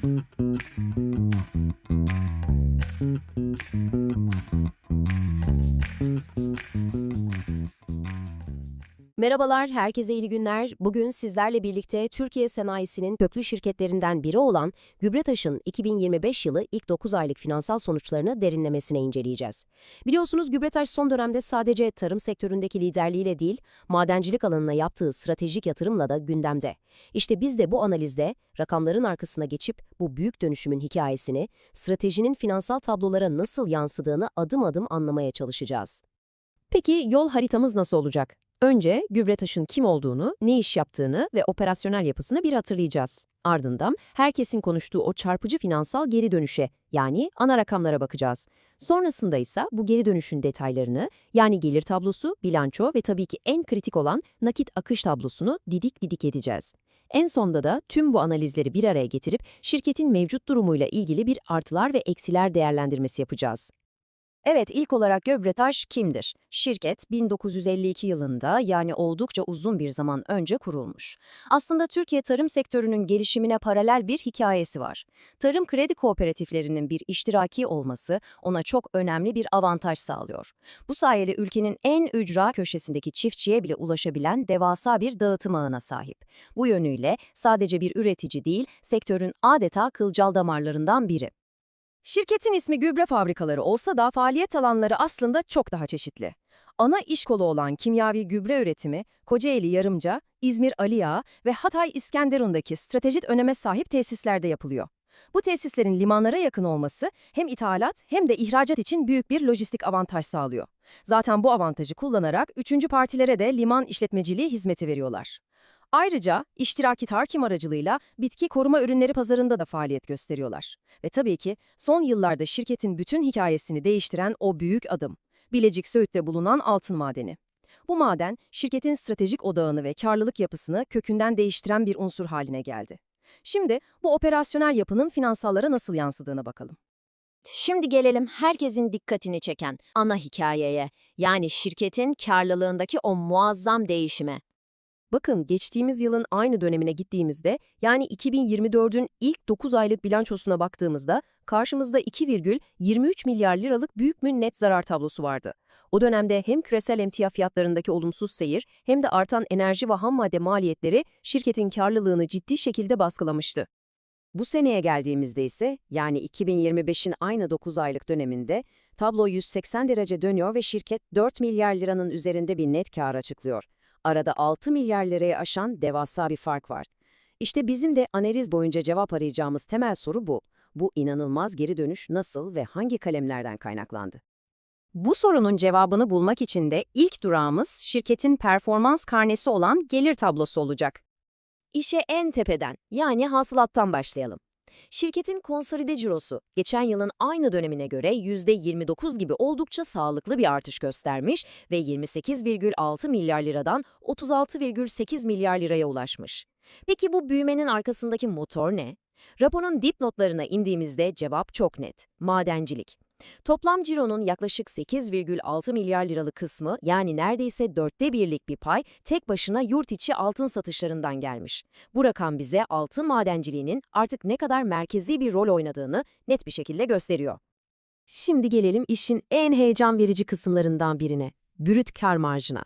Thank you. Merhabalar, herkese iyi günler. Bugün sizlerle birlikte Türkiye sanayisinin köklü şirketlerinden biri olan Gübretaş'ın 2025 yılı ilk 9 aylık finansal sonuçlarını derinlemesine inceleyeceğiz. Biliyorsunuz Gübretaş son dönemde sadece tarım sektöründeki liderliğiyle değil, madencilik alanına yaptığı stratejik yatırımla da gündemde. İşte biz de bu analizde rakamların arkasına geçip bu büyük dönüşümün hikayesini, stratejinin finansal tablolara nasıl yansıdığını adım adım anlamaya çalışacağız. Peki yol haritamız nasıl olacak? Önce Gübretaş'ın kim olduğunu, ne iş yaptığını ve operasyonel yapısını bir hatırlayacağız. Ardından herkesin konuştuğu o çarpıcı finansal geri dönüşe, yani ana rakamlara bakacağız. Sonrasında ise bu geri dönüşün detaylarını, yani gelir tablosu, bilanço ve tabii ki en kritik olan nakit akış tablosunu didik didik edeceğiz. En sonda da tüm bu analizleri bir araya getirip şirketin mevcut durumuyla ilgili bir artılar ve eksiler değerlendirmesi yapacağız. Evet, ilk olarak Göbretaş kimdir? Şirket 1952 yılında yani oldukça uzun bir zaman önce kurulmuş. Aslında Türkiye tarım sektörünün gelişimine paralel bir hikayesi var. Tarım kredi kooperatiflerinin bir iştiraki olması ona çok önemli bir avantaj sağlıyor. Bu sayede ülkenin en ücra köşesindeki çiftçiye bile ulaşabilen devasa bir dağıtım ağına sahip. Bu yönüyle sadece bir üretici değil, sektörün adeta kılcal damarlarından biri. Şirketin ismi gübre fabrikaları olsa da faaliyet alanları aslında çok daha çeşitli. Ana iş kolu olan kimyavi gübre üretimi, Kocaeli Yarımca, İzmir Ali Ağa ve Hatay İskenderun'daki stratejik öneme sahip tesislerde yapılıyor. Bu tesislerin limanlara yakın olması hem ithalat hem de ihracat için büyük bir lojistik avantaj sağlıyor. Zaten bu avantajı kullanarak üçüncü partilere de liman işletmeciliği hizmeti veriyorlar. Ayrıca iştiraki tarkim aracılığıyla bitki koruma ürünleri pazarında da faaliyet gösteriyorlar. Ve tabii ki son yıllarda şirketin bütün hikayesini değiştiren o büyük adım. Bilecik Söğüt'te bulunan altın madeni. Bu maden, şirketin stratejik odağını ve karlılık yapısını kökünden değiştiren bir unsur haline geldi. Şimdi bu operasyonel yapının finansallara nasıl yansıdığına bakalım. Şimdi gelelim herkesin dikkatini çeken ana hikayeye, yani şirketin karlılığındaki o muazzam değişime. Bakın geçtiğimiz yılın aynı dönemine gittiğimizde yani 2024'ün ilk 9 aylık bilançosuna baktığımızda karşımızda 2,23 milyar liralık büyük bir net zarar tablosu vardı. O dönemde hem küresel emtia fiyatlarındaki olumsuz seyir hem de artan enerji ve ham madde maliyetleri şirketin karlılığını ciddi şekilde baskılamıştı. Bu seneye geldiğimizde ise yani 2025'in aynı 9 aylık döneminde tablo 180 derece dönüyor ve şirket 4 milyar liranın üzerinde bir net kar açıklıyor. Arada 6 milyar liraya aşan devasa bir fark var. İşte bizim de analiz boyunca cevap arayacağımız temel soru bu. Bu inanılmaz geri dönüş nasıl ve hangi kalemlerden kaynaklandı? Bu sorunun cevabını bulmak için de ilk durağımız şirketin performans karnesi olan gelir tablosu olacak. İşe en tepeden yani hasılattan başlayalım. Şirketin konsolide cirosu geçen yılın aynı dönemine göre %29 gibi oldukça sağlıklı bir artış göstermiş ve 28,6 milyar liradan 36,8 milyar liraya ulaşmış. Peki bu büyümenin arkasındaki motor ne? Raporun dipnotlarına indiğimizde cevap çok net. Madencilik. Toplam cironun yaklaşık 8,6 milyar liralık kısmı yani neredeyse dörtte birlik bir pay tek başına yurt içi altın satışlarından gelmiş. Bu rakam bize altın madenciliğinin artık ne kadar merkezi bir rol oynadığını net bir şekilde gösteriyor. Şimdi gelelim işin en heyecan verici kısımlarından birine, brüt kar marjına.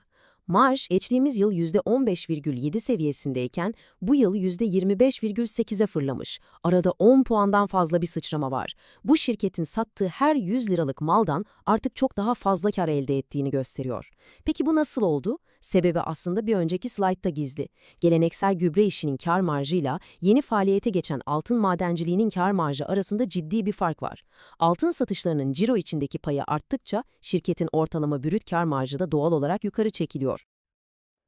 Marj geçtiğimiz yıl %15,7 seviyesindeyken bu yıl %25,8'e fırlamış. Arada 10 puandan fazla bir sıçrama var. Bu şirketin sattığı her 100 liralık maldan artık çok daha fazla kar elde ettiğini gösteriyor. Peki bu nasıl oldu? Sebebi aslında bir önceki slaytta gizli. Geleneksel gübre işinin kar marjıyla yeni faaliyete geçen altın madenciliğinin kar marjı arasında ciddi bir fark var. Altın satışlarının ciro içindeki payı arttıkça şirketin ortalama brüt kar marjı da doğal olarak yukarı çekiliyor.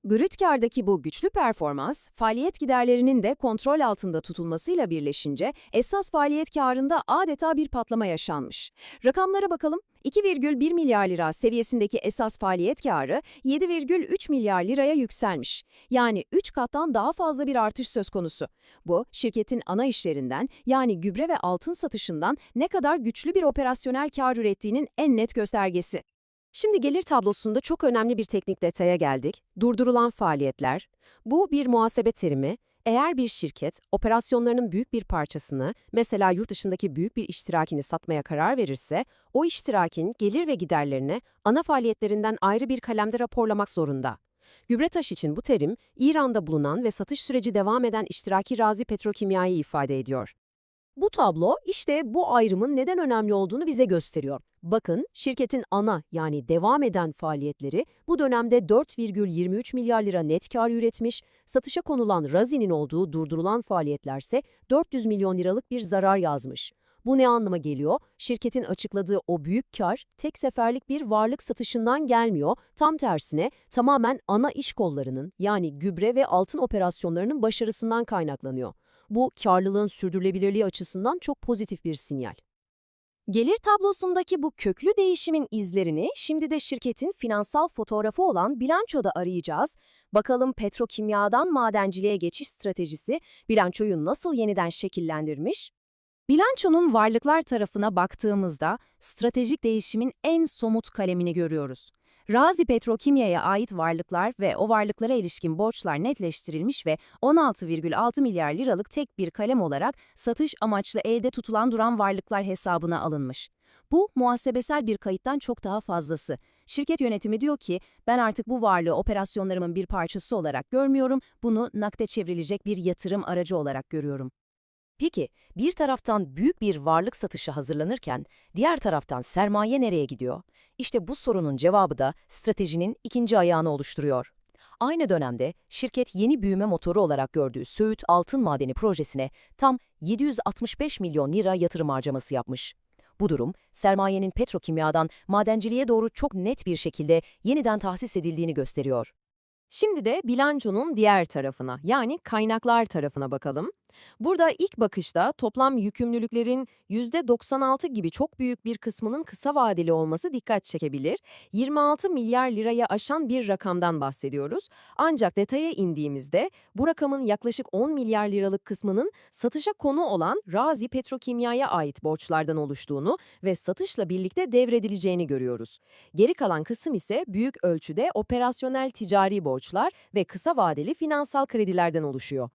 Brüt kardaki bu güçlü performans, faaliyet giderlerinin de kontrol altında tutulmasıyla birleşince esas faaliyet karında adeta bir patlama yaşanmış. Rakamlara bakalım. 2,1 milyar lira seviyesindeki esas faaliyet karı 7,3 milyar liraya yükselmiş. Yani 3 kattan daha fazla bir artış söz konusu. Bu, şirketin ana işlerinden yani gübre ve altın satışından ne kadar güçlü bir operasyonel kar ürettiğinin en net göstergesi. Şimdi gelir tablosunda çok önemli bir teknik detaya geldik. Durdurulan faaliyetler. Bu bir muhasebe terimi. Eğer bir şirket operasyonlarının büyük bir parçasını, mesela yurt dışındaki büyük bir iştirakini satmaya karar verirse, o iştirakin gelir ve giderlerini ana faaliyetlerinden ayrı bir kalemde raporlamak zorunda. Gübretaş için bu terim, İran'da bulunan ve satış süreci devam eden iştiraki Razi Petrokimya'yı ifade ediyor. Bu tablo işte bu ayrımın neden önemli olduğunu bize gösteriyor. Bakın şirketin ana yani devam eden faaliyetleri bu dönemde 4,23 milyar lira net kar üretmiş, satışa konulan Razi'nin olduğu durdurulan faaliyetlerse 400 milyon liralık bir zarar yazmış. Bu ne anlama geliyor? Şirketin açıkladığı o büyük kar tek seferlik bir varlık satışından gelmiyor. Tam tersine tamamen ana iş kollarının yani gübre ve altın operasyonlarının başarısından kaynaklanıyor. Bu karlılığın sürdürülebilirliği açısından çok pozitif bir sinyal. Gelir tablosundaki bu köklü değişimin izlerini şimdi de şirketin finansal fotoğrafı olan bilançoda arayacağız. Bakalım petrokimyadan madenciliğe geçiş stratejisi bilançoyu nasıl yeniden şekillendirmiş? Bilançonun varlıklar tarafına baktığımızda stratejik değişimin en somut kalemini görüyoruz. Razi Petrokimya'ya ait varlıklar ve o varlıklara ilişkin borçlar netleştirilmiş ve 16,6 milyar liralık tek bir kalem olarak satış amaçlı elde tutulan duran varlıklar hesabına alınmış. Bu muhasebesel bir kayıttan çok daha fazlası. Şirket yönetimi diyor ki ben artık bu varlığı operasyonlarımın bir parçası olarak görmüyorum, bunu nakde çevrilecek bir yatırım aracı olarak görüyorum. Peki, bir taraftan büyük bir varlık satışı hazırlanırken, diğer taraftan sermaye nereye gidiyor? İşte bu sorunun cevabı da stratejinin ikinci ayağını oluşturuyor. Aynı dönemde şirket yeni büyüme motoru olarak gördüğü Söğüt Altın Madeni projesine tam 765 milyon lira yatırım harcaması yapmış. Bu durum, sermayenin petrokimyadan madenciliğe doğru çok net bir şekilde yeniden tahsis edildiğini gösteriyor. Şimdi de bilançonun diğer tarafına, yani kaynaklar tarafına bakalım. Burada ilk bakışta toplam yükümlülüklerin %96 gibi çok büyük bir kısmının kısa vadeli olması dikkat çekebilir. 26 milyar liraya aşan bir rakamdan bahsediyoruz. Ancak detaya indiğimizde bu rakamın yaklaşık 10 milyar liralık kısmının satışa konu olan Razi Petrokimya'ya ait borçlardan oluştuğunu ve satışla birlikte devredileceğini görüyoruz. Geri kalan kısım ise büyük ölçüde operasyonel ticari borçlar ve kısa vadeli finansal kredilerden oluşuyor.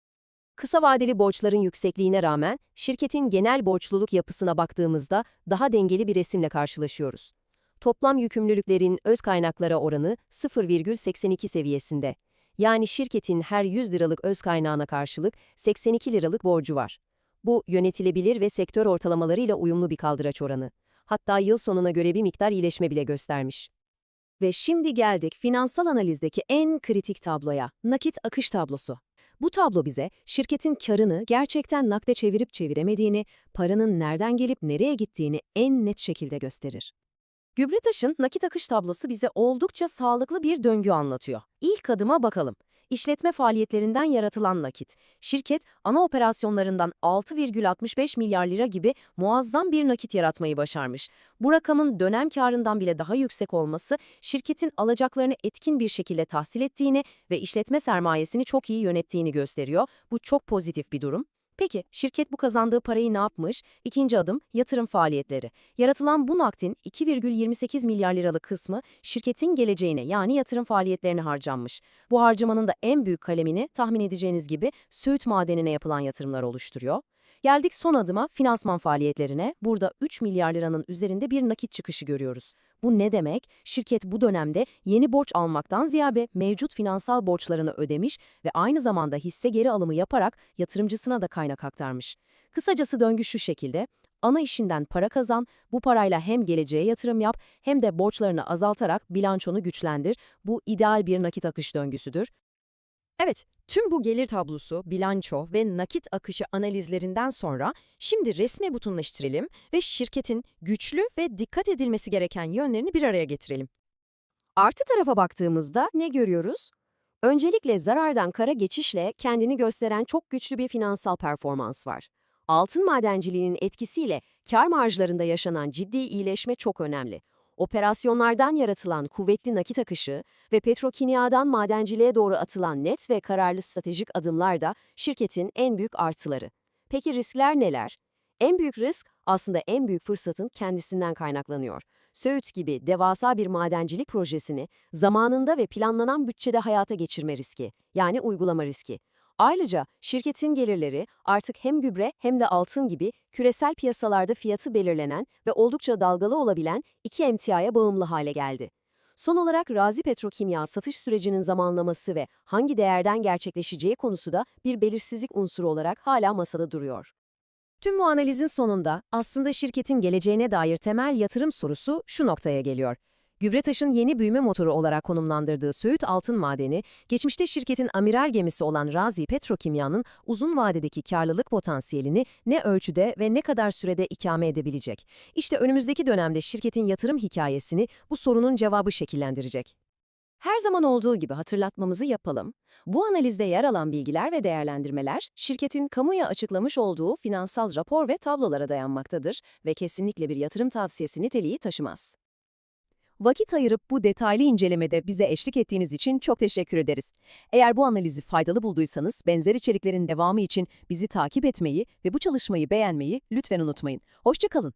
Kısa vadeli borçların yüksekliğine rağmen şirketin genel borçluluk yapısına baktığımızda daha dengeli bir resimle karşılaşıyoruz. Toplam yükümlülüklerin öz kaynaklara oranı 0,82 seviyesinde. Yani şirketin her 100 liralık öz kaynağına karşılık 82 liralık borcu var. Bu yönetilebilir ve sektör ortalamalarıyla uyumlu bir kaldıraç oranı. Hatta yıl sonuna göre bir miktar iyileşme bile göstermiş. Ve şimdi geldik finansal analizdeki en kritik tabloya, nakit akış tablosu. Bu tablo bize şirketin karını gerçekten nakde çevirip çeviremediğini, paranın nereden gelip nereye gittiğini en net şekilde gösterir. Gübretaş'ın nakit akış tablosu bize oldukça sağlıklı bir döngü anlatıyor. İlk adıma bakalım. İşletme faaliyetlerinden yaratılan nakit. Şirket ana operasyonlarından 6,65 milyar lira gibi muazzam bir nakit yaratmayı başarmış. Bu rakamın dönem karından bile daha yüksek olması şirketin alacaklarını etkin bir şekilde tahsil ettiğini ve işletme sermayesini çok iyi yönettiğini gösteriyor. Bu çok pozitif bir durum. Peki, şirket bu kazandığı parayı ne yapmış? İkinci adım, yatırım faaliyetleri. Yaratılan bu nakdin 2,28 milyar liralık kısmı şirketin geleceğine yani yatırım faaliyetlerine harcanmış. Bu harcamanın da en büyük kalemini tahmin edeceğiniz gibi Söğüt madenine yapılan yatırımlar oluşturuyor. Geldik son adıma finansman faaliyetlerine. Burada 3 milyar liranın üzerinde bir nakit çıkışı görüyoruz. Bu ne demek? Şirket bu dönemde yeni borç almaktan ziyade mevcut finansal borçlarını ödemiş ve aynı zamanda hisse geri alımı yaparak yatırımcısına da kaynak aktarmış. Kısacası döngü şu şekilde. Ana işinden para kazan, bu parayla hem geleceğe yatırım yap hem de borçlarını azaltarak bilançonu güçlendir. Bu ideal bir nakit akış döngüsüdür. Evet, tüm bu gelir tablosu, bilanço ve nakit akışı analizlerinden sonra şimdi resme butunlaştıralım ve şirketin güçlü ve dikkat edilmesi gereken yönlerini bir araya getirelim. Artı tarafa baktığımızda ne görüyoruz? Öncelikle zarardan kara geçişle kendini gösteren çok güçlü bir finansal performans var. Altın madenciliğinin etkisiyle kar marjlarında yaşanan ciddi iyileşme çok önemli. Operasyonlardan yaratılan kuvvetli nakit akışı ve petrokimyadan madenciliğe doğru atılan net ve kararlı stratejik adımlar da şirketin en büyük artıları. Peki riskler neler? En büyük risk aslında en büyük fırsatın kendisinden kaynaklanıyor. Söğüt gibi devasa bir madencilik projesini zamanında ve planlanan bütçede hayata geçirme riski, yani uygulama riski. Ayrıca şirketin gelirleri artık hem gübre hem de altın gibi küresel piyasalarda fiyatı belirlenen ve oldukça dalgalı olabilen iki emtiaya bağımlı hale geldi. Son olarak Razi Petrokimya satış sürecinin zamanlaması ve hangi değerden gerçekleşeceği konusu da bir belirsizlik unsuru olarak hala masada duruyor. Tüm bu analizin sonunda aslında şirketin geleceğine dair temel yatırım sorusu şu noktaya geliyor. Gübretaş'ın yeni büyüme motoru olarak konumlandırdığı Söğüt Altın Madeni, geçmişte şirketin amiral gemisi olan Razi Petrokimya'nın uzun vadedeki karlılık potansiyelini ne ölçüde ve ne kadar sürede ikame edebilecek? İşte önümüzdeki dönemde şirketin yatırım hikayesini bu sorunun cevabı şekillendirecek. Her zaman olduğu gibi hatırlatmamızı yapalım. Bu analizde yer alan bilgiler ve değerlendirmeler, şirketin kamuya açıklamış olduğu finansal rapor ve tablolara dayanmaktadır ve kesinlikle bir yatırım tavsiyesi niteliği taşımaz. Vakit ayırıp bu detaylı incelemede bize eşlik ettiğiniz için çok teşekkür ederiz. Eğer bu analizi faydalı bulduysanız benzer içeriklerin devamı için bizi takip etmeyi ve bu çalışmayı beğenmeyi lütfen unutmayın. Hoşçakalın.